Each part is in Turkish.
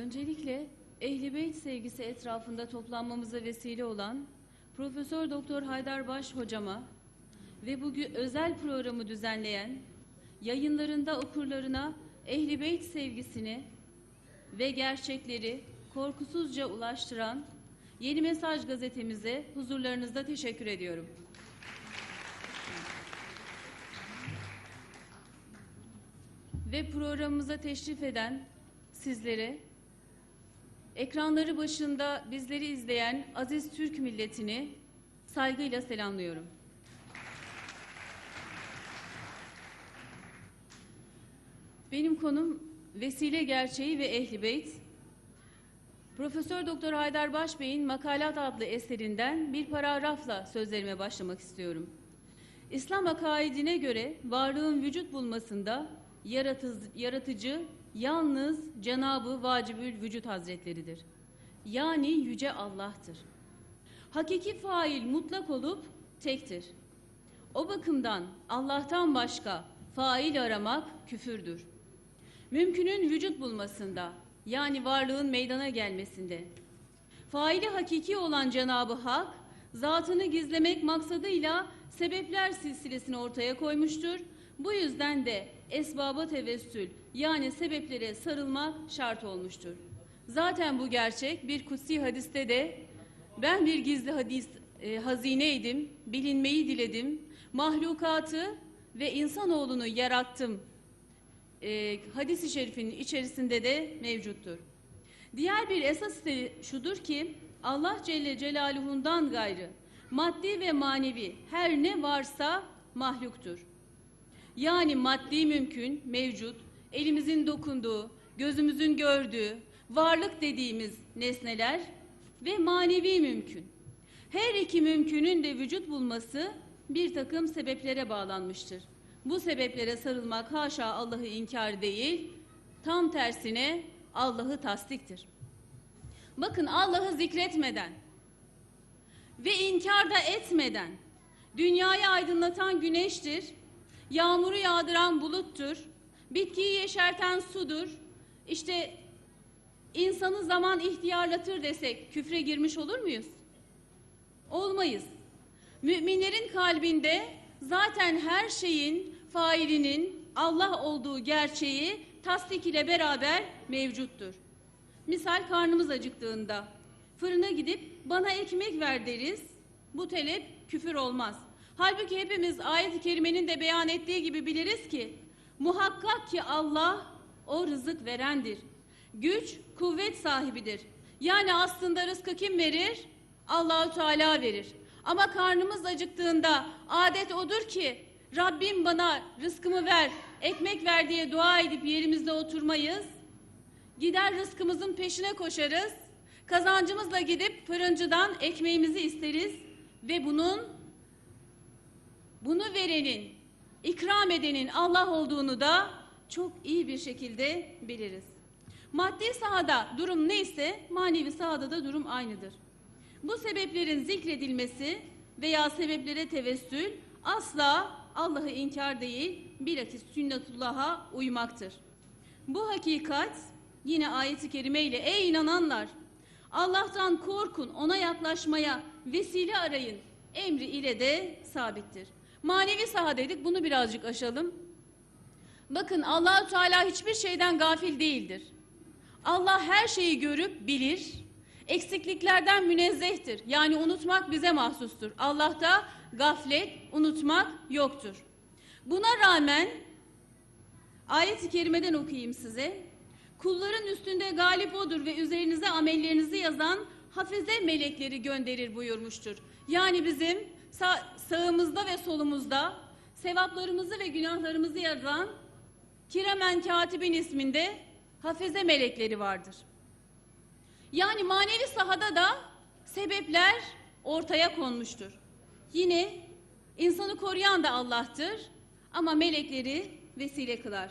Öncelikle Ehli Beyt sevgisi etrafında toplanmamıza vesile olan Profesör Doktor Haydar Baş hocama ve bugün özel programı düzenleyen yayınlarında okurlarına Ehli Beyt sevgisini ve gerçekleri korkusuzca ulaştıran Yeni Mesaj gazetemize huzurlarınızda teşekkür ediyorum. Ve programımıza teşrif eden sizlere, ekranları başında bizleri izleyen aziz Türk milletini saygıyla selamlıyorum. Benim konum vesile gerçeği ve ehli beyt. Profesör Doktor Haydar Başbey'in Makalat adlı eserinden bir paragrafla sözlerime başlamak istiyorum. İslam akaidine göre varlığın vücut bulmasında yaratıcı yalnız Cenabı Vacibül Vücut Hazretleridir. Yani yüce Allah'tır. Hakiki fail mutlak olup tektir. O bakımdan Allah'tan başka fail aramak küfürdür. Mümkünün vücut bulmasında yani varlığın meydana gelmesinde. Faili hakiki olan Cenabı Hak zatını gizlemek maksadıyla sebepler silsilesini ortaya koymuştur. Bu yüzden de esbaba tevessül yani sebeplere sarılmak şart olmuştur. Zaten bu gerçek bir kutsi hadiste de ben bir gizli hadis e, hazineydim, bilinmeyi diledim, mahlukatı ve insanoğlunu yarattım e, hadis-i şerifinin içerisinde de mevcuttur. Diğer bir esas de şudur ki Allah Celle Celaluhu'ndan gayrı maddi ve manevi her ne varsa mahluktur. Yani maddi mümkün, mevcut, elimizin dokunduğu, gözümüzün gördüğü, varlık dediğimiz nesneler ve manevi mümkün. Her iki mümkünün de vücut bulması bir takım sebeplere bağlanmıştır. Bu sebeplere sarılmak haşa Allah'ı inkar değil, tam tersine Allah'ı tasdiktir. Bakın Allah'ı zikretmeden ve inkar da etmeden dünyayı aydınlatan güneştir, yağmuru yağdıran buluttur, bitkiyi yeşerten sudur. İşte insanı zaman ihtiyarlatır desek küfre girmiş olur muyuz? Olmayız. Müminlerin kalbinde zaten her şeyin failinin Allah olduğu gerçeği tasdik ile beraber mevcuttur. Misal karnımız acıktığında fırına gidip bana ekmek ver deriz. Bu talep küfür olmaz. Halbuki hepimiz ayet-i kerimenin de beyan ettiği gibi biliriz ki muhakkak ki Allah o rızık verendir. Güç, kuvvet sahibidir. Yani aslında rızkı kim verir? Allahu Teala verir. Ama karnımız acıktığında adet odur ki Rabbim bana rızkımı ver, ekmek ver diye dua edip yerimizde oturmayız. Gider rızkımızın peşine koşarız. Kazancımızla gidip fırıncıdan ekmeğimizi isteriz ve bunun bunu verenin, ikram edenin Allah olduğunu da çok iyi bir şekilde biliriz. Maddi sahada durum neyse manevi sahada da durum aynıdır. Bu sebeplerin zikredilmesi veya sebeplere tevessül asla Allah'ı inkar değil, bilakis sünnetullah'a uymaktır. Bu hakikat yine ayeti kerime ile ey inananlar Allah'tan korkun, ona yaklaşmaya vesile arayın emri ile de sabittir. Manevi saha dedik, bunu birazcık aşalım. Bakın Allahü Teala hiçbir şeyden gafil değildir. Allah her şeyi görüp bilir. Eksikliklerden münezzehtir. Yani unutmak bize mahsustur. Allah'ta gaflet, unutmak yoktur. Buna rağmen ayet-i kerimeden okuyayım size. Kulların üstünde galip odur ve üzerinize amellerinizi yazan hafize melekleri gönderir buyurmuştur. Yani bizim sağımızda ve solumuzda sevaplarımızı ve günahlarımızı yazan Kiremen Katibin isminde hafize melekleri vardır. Yani manevi sahada da sebepler ortaya konmuştur. Yine insanı koruyan da Allah'tır ama melekleri vesile kılar.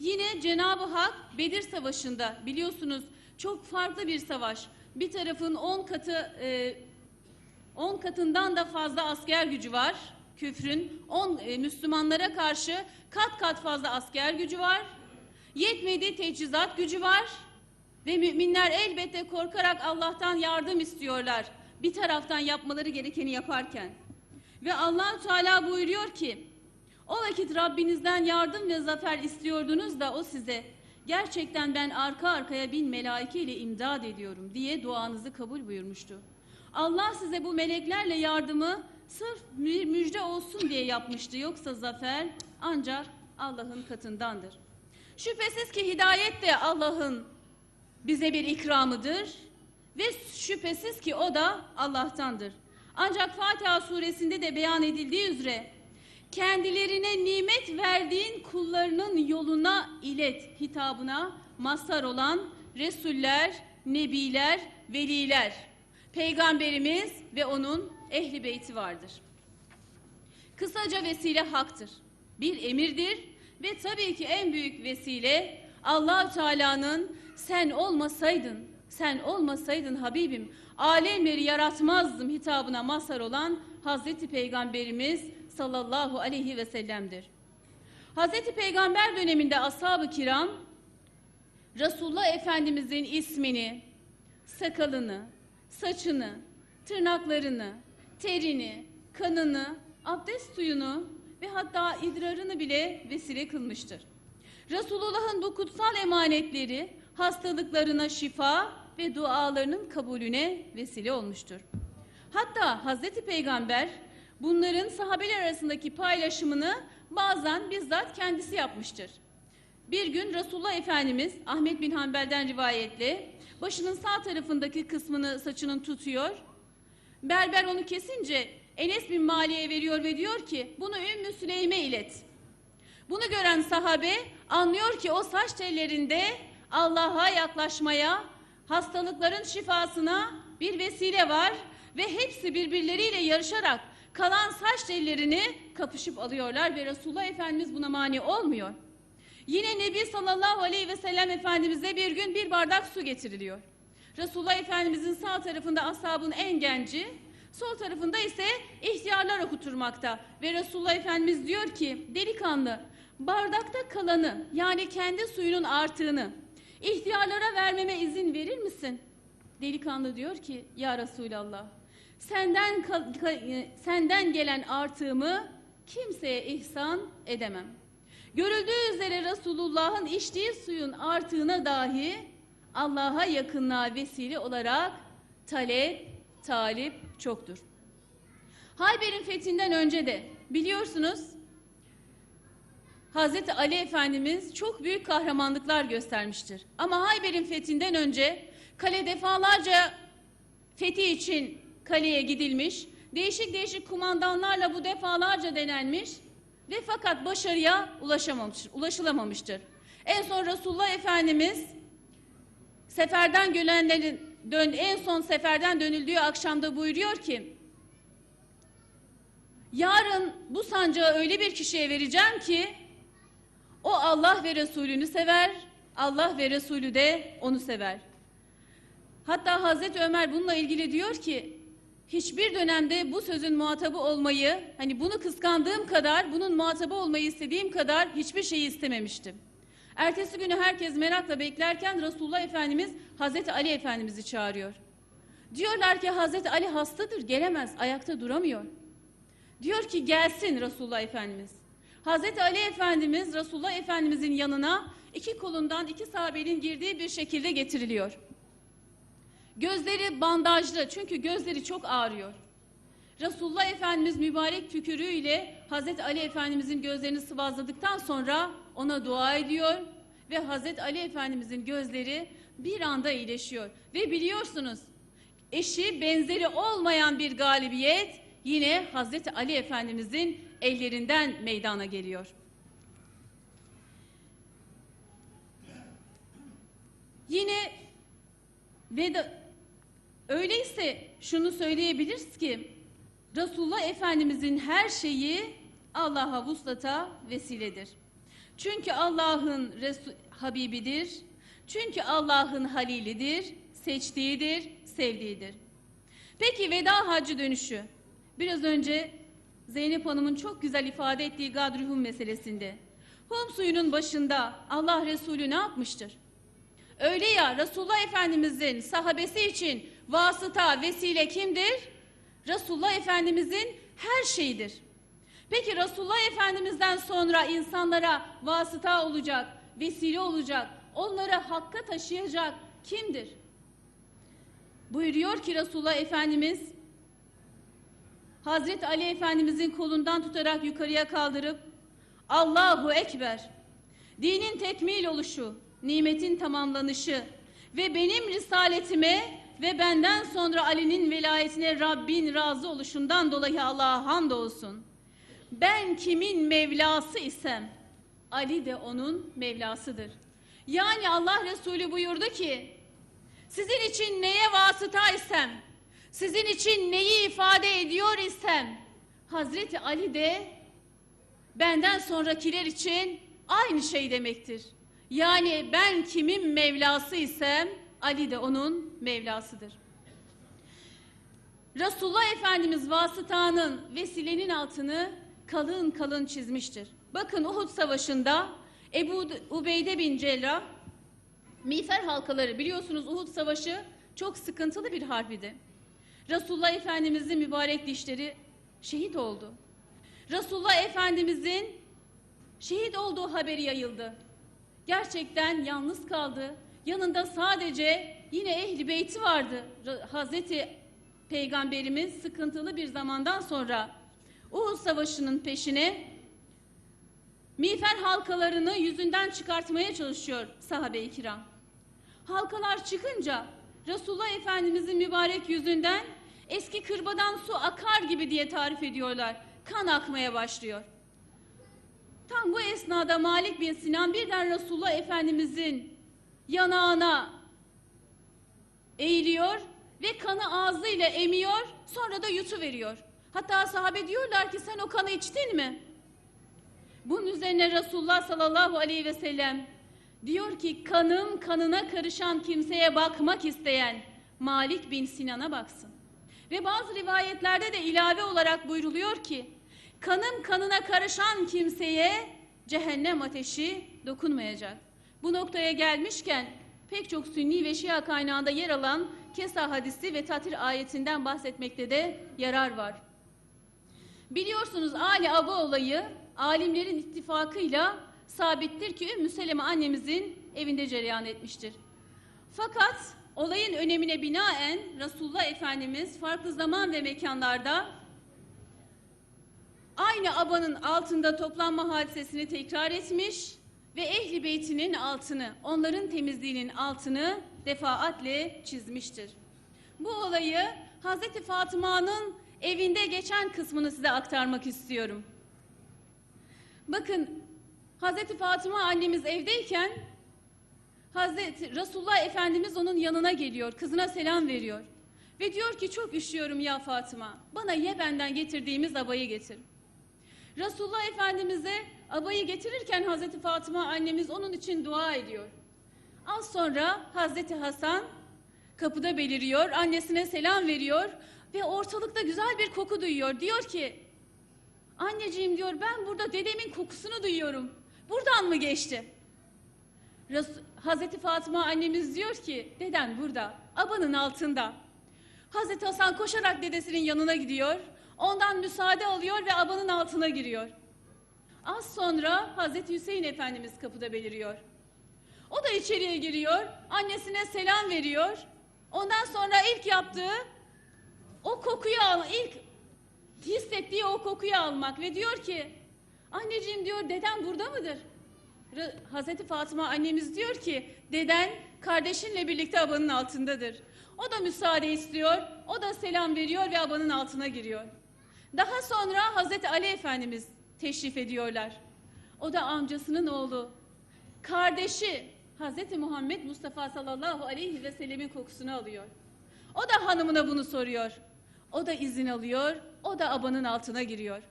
Yine Cenab-ı Hak Bedir Savaşı'nda biliyorsunuz çok farklı bir savaş. Bir tarafın 10 katı 10 katından da fazla asker gücü var. Küfrün 10 Müslümanlara karşı kat kat fazla asker gücü var. Yetmedi teçhizat gücü var. Ve müminler elbette korkarak Allah'tan yardım istiyorlar. Bir taraftan yapmaları gerekeni yaparken. Ve Allahu Teala buyuruyor ki: O vakit Rabbinizden yardım ve zafer istiyordunuz da o size gerçekten ben arka arkaya bin melaike ile imdad ediyorum diye duanızı kabul buyurmuştu. Allah size bu meleklerle yardımı sırf mü- müjde olsun diye yapmıştı. Yoksa zafer ancak Allah'ın katındandır. Şüphesiz ki hidayet de Allah'ın bize bir ikramıdır ve şüphesiz ki o da Allah'tandır. Ancak Fatiha suresinde de beyan edildiği üzere kendilerine nimet verdiğin kullarının yoluna ilet hitabına mazhar olan Resuller, Nebiler, Veliler, Peygamberimiz ve onun ehli beyti vardır. Kısaca vesile haktır. Bir emirdir ve tabii ki en büyük vesile allah Teala'nın sen olmasaydın, sen olmasaydın Habibim alemleri yaratmazdım hitabına mazhar olan Hazreti Peygamberimiz sallallahu aleyhi ve sellem'dir. Hazreti Peygamber döneminde ashab-ı kiram Resulullah Efendimizin ismini, sakalını, saçını, tırnaklarını, terini, kanını, abdest suyunu ve hatta idrarını bile vesile kılmıştır. Resulullah'ın bu kutsal emanetleri hastalıklarına şifa ve dualarının kabulüne vesile olmuştur. Hatta Hazreti Peygamber bunların sahabeler arasındaki paylaşımını bazen bizzat kendisi yapmıştır. Bir gün Resulullah Efendimiz Ahmet bin Hanbel'den rivayetle başının sağ tarafındaki kısmını saçının tutuyor. Berber onu kesince Enes bin Mali'ye veriyor ve diyor ki bunu Ümmü Süleym'e ilet. Bunu gören sahabe anlıyor ki o saç tellerinde Allah'a yaklaşmaya, hastalıkların şifasına bir vesile var ve hepsi birbirleriyle yarışarak kalan saç tellerini kapışıp alıyorlar ve Resulullah Efendimiz buna mani olmuyor. Yine Nebi sallallahu aleyhi ve sellem Efendimiz'e bir gün bir bardak su getiriliyor. Resulullah Efendimiz'in sağ tarafında ashabın en genci, sol tarafında ise ihtiyarlar okuturmakta. Ve Resulullah Efendimiz diyor ki, delikanlı bardakta kalanı yani kendi suyunun artığını ihtiyarlara vermeme izin verir misin? Delikanlı diyor ki, ya Resulallah senden, e, senden gelen artığımı kimseye ihsan edemem. Görüldüğü üzere Resulullah'ın içtiği suyun artığına dahi Allah'a yakınlığa vesile olarak talep, talip çoktur. Hayber'in fethinden önce de biliyorsunuz Hazreti Ali Efendimiz çok büyük kahramanlıklar göstermiştir. Ama Hayber'in fethinden önce kale defalarca fethi için kaleye gidilmiş, değişik değişik kumandanlarla bu defalarca denenmiş ve fakat başarıya ulaşamamış, ulaşılamamıştır. En son Resulullah Efendimiz seferden gelenlerin dön, en son seferden dönüldüğü akşamda buyuruyor ki yarın bu sancağı öyle bir kişiye vereceğim ki o Allah ve Resulünü sever, Allah ve Resulü de onu sever. Hatta Hazreti Ömer bununla ilgili diyor ki hiçbir dönemde bu sözün muhatabı olmayı, hani bunu kıskandığım kadar, bunun muhatabı olmayı istediğim kadar hiçbir şeyi istememiştim. Ertesi günü herkes merakla beklerken Resulullah Efendimiz Hazreti Ali Efendimiz'i çağırıyor. Diyorlar ki Hazreti Ali hastadır, gelemez, ayakta duramıyor. Diyor ki gelsin Resulullah Efendimiz. Hazreti Ali Efendimiz Resulullah Efendimizin yanına iki kolundan iki sahabenin girdiği bir şekilde getiriliyor. Gözleri bandajlı çünkü gözleri çok ağrıyor. Resulullah Efendimiz mübarek tükürüğüyle Hazreti Ali Efendimizin gözlerini sıvazladıktan sonra ona dua ediyor ve Hazreti Ali Efendimizin gözleri bir anda iyileşiyor. Ve biliyorsunuz eşi benzeri olmayan bir galibiyet yine Hazreti Ali Efendimizin ellerinden meydana geliyor. Yine veda öyleyse şunu söyleyebiliriz ki Resulullah Efendimizin her şeyi Allah'a vuslata vesiledir. Çünkü Allah'ın Resu- Habibidir. Çünkü Allah'ın halilidir, seçtiğidir, sevdiğidir. Peki veda hacı dönüşü. Biraz önce Zeynep Hanım'ın çok güzel ifade ettiği Gadruhum meselesinde. Hum suyunun başında Allah Resulü ne yapmıştır? Öyle ya Resulullah Efendimizin sahabesi için vasıta, vesile kimdir? Resulullah Efendimizin her şeyidir. Peki Resulullah Efendimiz'den sonra insanlara vasıta olacak, vesile olacak, onları hakka taşıyacak kimdir? Buyuruyor ki Resulullah Efendimiz Hazreti Ali Efendimizin kolundan tutarak yukarıya kaldırıp Allahu Ekber dinin tekmil oluşu, nimetin tamamlanışı ve benim risaletime ve benden sonra Ali'nin velayetine Rabbin razı oluşundan dolayı Allah'a hamdolsun. Ben kimin Mevlası isem Ali de onun Mevlasıdır. Yani Allah Resulü buyurdu ki sizin için neye vasıta isem, sizin için neyi ifade ediyor isem, Hazreti Ali de benden sonrakiler için aynı şey demektir. Yani ben kimin Mevlası isem, Ali de onun Mevlasıdır. Resulullah Efendimiz vasıtanın, vesilenin altını kalın kalın çizmiştir. Bakın Uhud Savaşı'nda Ebu Ubeyde bin Cerrah Miğfer halkaları biliyorsunuz Uhud Savaşı çok sıkıntılı bir harbiydi. Resulullah Efendimizin mübarek dişleri şehit oldu. Resulullah Efendimizin şehit olduğu haberi yayıldı. Gerçekten yalnız kaldı. Yanında sadece yine ehli beyti vardı. Hazreti Peygamberimiz sıkıntılı bir zamandan sonra Uhud Savaşı'nın peşine miğfer halkalarını yüzünden çıkartmaya çalışıyor sahabe-i kiram. Halkalar çıkınca Resulullah Efendimizin mübarek yüzünden eski kırbadan su akar gibi diye tarif ediyorlar. Kan akmaya başlıyor. Tam bu esnada Malik bin Sinan birden Resulullah Efendimizin yanağına eğiliyor ve kanı ağzıyla emiyor sonra da yutuveriyor. Hatta sahabe diyorlar ki sen o kanı içtin mi? Bunun üzerine Resulullah sallallahu aleyhi ve sellem diyor ki kanım kanına karışan kimseye bakmak isteyen Malik bin Sinan'a baksın. Ve bazı rivayetlerde de ilave olarak buyruluyor ki kanım kanına karışan kimseye cehennem ateşi dokunmayacak. Bu noktaya gelmişken pek çok sünni ve şia kaynağında yer alan Kesa hadisi ve Tatir ayetinden bahsetmekte de yarar var. Biliyorsunuz Ali Aba olayı alimlerin ittifakıyla sabittir ki Ümmü Seleme annemizin evinde cereyan etmiştir. Fakat olayın önemine binaen Resulullah Efendimiz farklı zaman ve mekanlarda aynı abanın altında toplanma hadisesini tekrar etmiş ve ehli beytinin altını, onların temizliğinin altını defaatle çizmiştir. Bu olayı Hazreti Fatıma'nın evinde geçen kısmını size aktarmak istiyorum. Bakın Hazreti Fatıma annemiz evdeyken Hazreti Resulullah Efendimiz onun yanına geliyor, kızına selam veriyor. Ve diyor ki çok üşüyorum ya Fatıma, bana ye benden getirdiğimiz abayı getir. Resulullah Efendimiz'e abayı getirirken Hazreti Fatıma annemiz onun için dua ediyor. Az sonra Hazreti Hasan kapıda beliriyor, annesine selam veriyor ve ortalıkta güzel bir koku duyuyor. Diyor ki, anneciğim diyor ben burada dedemin kokusunu duyuyorum. Buradan mı geçti? Resul- Hazreti Fatıma annemiz diyor ki, deden burada, abanın altında. Hazreti Hasan koşarak dedesinin yanına gidiyor. Ondan müsaade alıyor ve abanın altına giriyor. Az sonra Hazreti Hüseyin Efendimiz kapıda beliriyor. O da içeriye giriyor, annesine selam veriyor. Ondan sonra ilk yaptığı o kokuyu al, ilk hissettiği o kokuyu almak ve diyor ki, anneciğim diyor deden burada mıdır? Re- Hazreti Fatıma annemiz diyor ki, deden kardeşinle birlikte abanın altındadır. O da müsaade istiyor, o da selam veriyor ve abanın altına giriyor. Daha sonra Hazreti Ali Efendimiz teşrif ediyorlar. O da amcasının oğlu. Kardeşi Hazreti Muhammed Mustafa sallallahu aleyhi ve sellemin kokusunu alıyor. O da hanımına bunu soruyor. O da izin alıyor. O da abanın altına giriyor.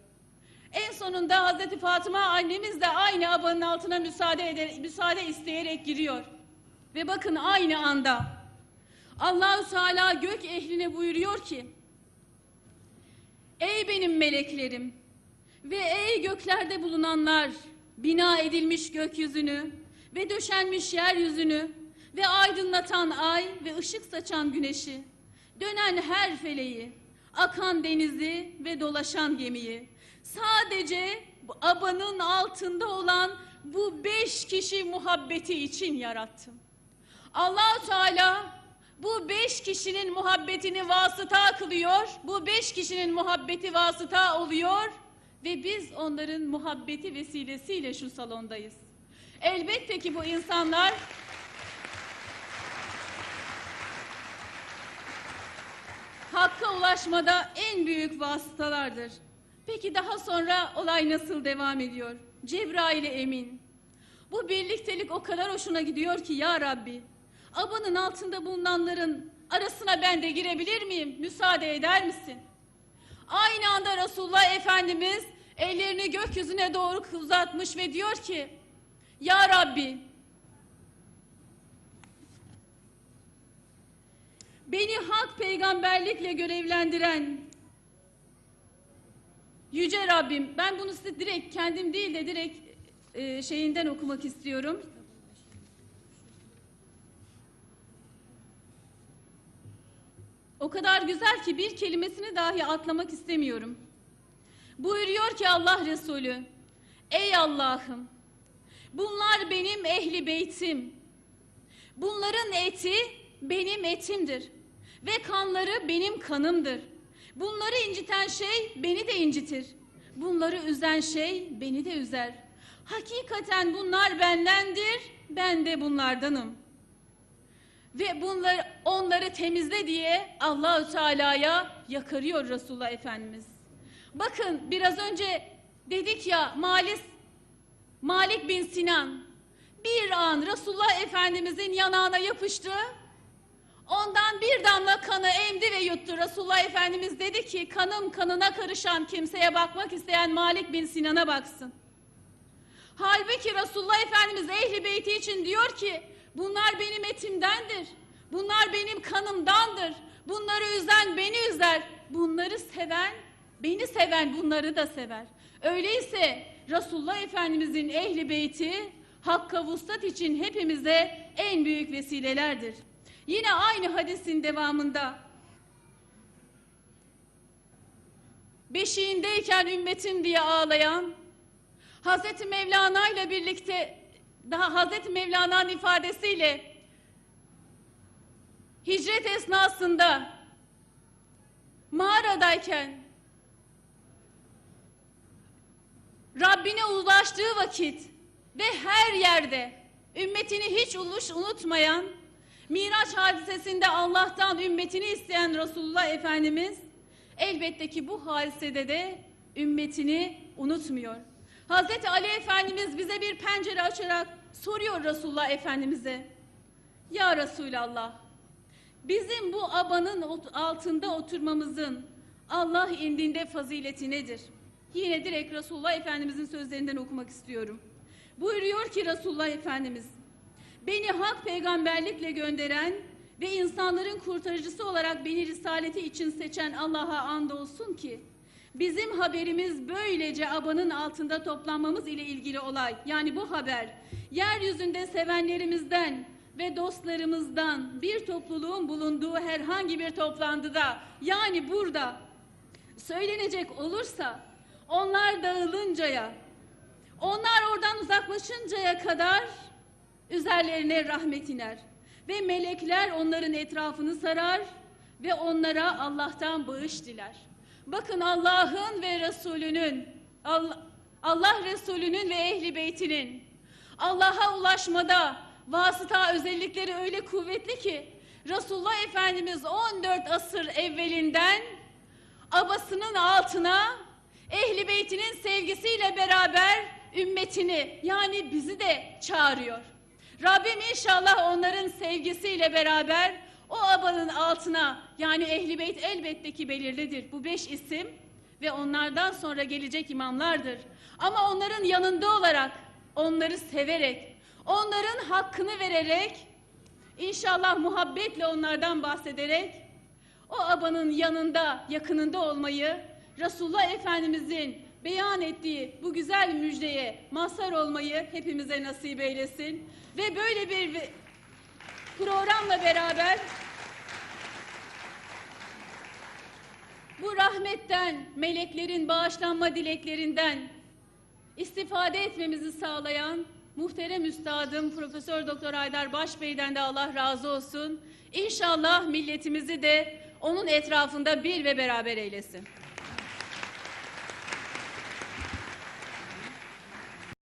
En sonunda Hazreti Fatıma annemiz de aynı abanın altına müsaade eder, müsaade isteyerek giriyor. Ve bakın aynı anda Allahu Teala gök ehline buyuruyor ki: Ey benim meleklerim ve ey göklerde bulunanlar, bina edilmiş gökyüzünü ve döşenmiş yeryüzünü ve aydınlatan ay ve ışık saçan güneşi, dönen her feleği, akan denizi ve dolaşan gemiyi, sadece abanın altında olan bu beş kişi muhabbeti için yarattım. Allahu Teala bu beş kişinin muhabbetini vasıta kılıyor, bu beş kişinin muhabbeti vasıta oluyor ve biz onların muhabbeti vesilesiyle şu salondayız. Elbette ki bu insanlar hakka ulaşmada en büyük vasıtalardır. Peki daha sonra olay nasıl devam ediyor? Cebrail emin. Bu birliktelik o kadar hoşuna gidiyor ki ya Rabbi. Abanın altında bulunanların arasına ben de girebilir miyim? Müsaade eder misin? Aynı anda Resulullah Efendimiz ellerini gökyüzüne doğru uzatmış ve diyor ki Ya Rabbi beni hak peygamberlikle görevlendiren Yüce Rabbim ben bunu size direkt kendim değil de direkt e, şeyinden okumak istiyorum. O kadar güzel ki bir kelimesini dahi atlamak istemiyorum. Buyuruyor ki Allah Resulü, Ey Allah'ım, bunlar benim ehli beytim. Bunların eti benim etimdir ve kanları benim kanımdır. Bunları inciten şey beni de incitir. Bunları üzen şey beni de üzer. Hakikaten bunlar bendendir, ben de bunlardanım. Ve bunları onları temizle diye Allahü Teala'ya yakarıyor Resulullah Efendimiz. Bakın biraz önce dedik ya Malis Malik bin Sinan bir an Resulullah Efendimizin yanağına yapıştı. Ondan bir damla kanı emdi ve yuttu. Resulullah Efendimiz dedi ki kanım kanına karışan kimseye bakmak isteyen Malik bin Sinan'a baksın. Halbuki Resulullah Efendimiz ehli beyti için diyor ki bunlar benim etimdendir. Bunlar benim kanımdandır. Bunları üzen beni üzer. Bunları seven beni seven bunları da sever. Öyleyse Resulullah Efendimizin ehli beyti Hakka vuslat için hepimize en büyük vesilelerdir. Yine aynı hadisin devamında beşiğindeyken ümmetim diye ağlayan Hazreti Mevlana ile birlikte daha Hazreti Mevlana'nın ifadesiyle hicret esnasında mağaradayken Rabbine ulaştığı vakit ve her yerde ümmetini hiç uluş unutmayan Miraç hadisesinde Allah'tan ümmetini isteyen Resulullah Efendimiz elbette ki bu hadisede de ümmetini unutmuyor. Hazreti Ali Efendimiz bize bir pencere açarak soruyor Resulullah Efendimiz'e. Ya Resulallah bizim bu abanın altında oturmamızın Allah indinde fazileti nedir? Yine direkt Resulullah Efendimiz'in sözlerinden okumak istiyorum. Buyuruyor ki Resulullah Efendimiz, beni hak peygamberlikle gönderen ve insanların kurtarıcısı olarak beni risaleti için seçen Allah'a andolsun ki, bizim haberimiz böylece abanın altında toplanmamız ile ilgili olay, yani bu haber, yeryüzünde sevenlerimizden ve dostlarımızdan bir topluluğun bulunduğu herhangi bir toplantıda, yani burada söylenecek olursa, onlar dağılıncaya, onlar oradan uzaklaşıncaya kadar üzerlerine rahmet iner ve melekler onların etrafını sarar ve onlara Allah'tan bağış diler. Bakın Allah'ın ve Resulünün Allah, Allah Resulünün ve ehli beytinin Allah'a ulaşmada vasıta özellikleri öyle kuvvetli ki Resulullah Efendimiz 14 asır evvelinden abasının altına ehli beytinin sevgisiyle beraber ümmetini yani bizi de çağırıyor. Rabbim inşallah onların sevgisiyle beraber o abanın altına yani ehli beyt elbette ki belirlidir. Bu beş isim ve onlardan sonra gelecek imamlardır. Ama onların yanında olarak, onları severek, onların hakkını vererek, inşallah muhabbetle onlardan bahsederek, o abanın yanında, yakınında olmayı, Resulullah Efendimizin beyan ettiği bu güzel müjdeye mazhar olmayı hepimize nasip eylesin. Ve böyle bir programla beraber bu rahmetten, meleklerin bağışlanma dileklerinden istifade etmemizi sağlayan muhterem üstadım Profesör Doktor Haydar Başbey'den de Allah razı olsun. İnşallah milletimizi de onun etrafında bir ve beraber eylesin.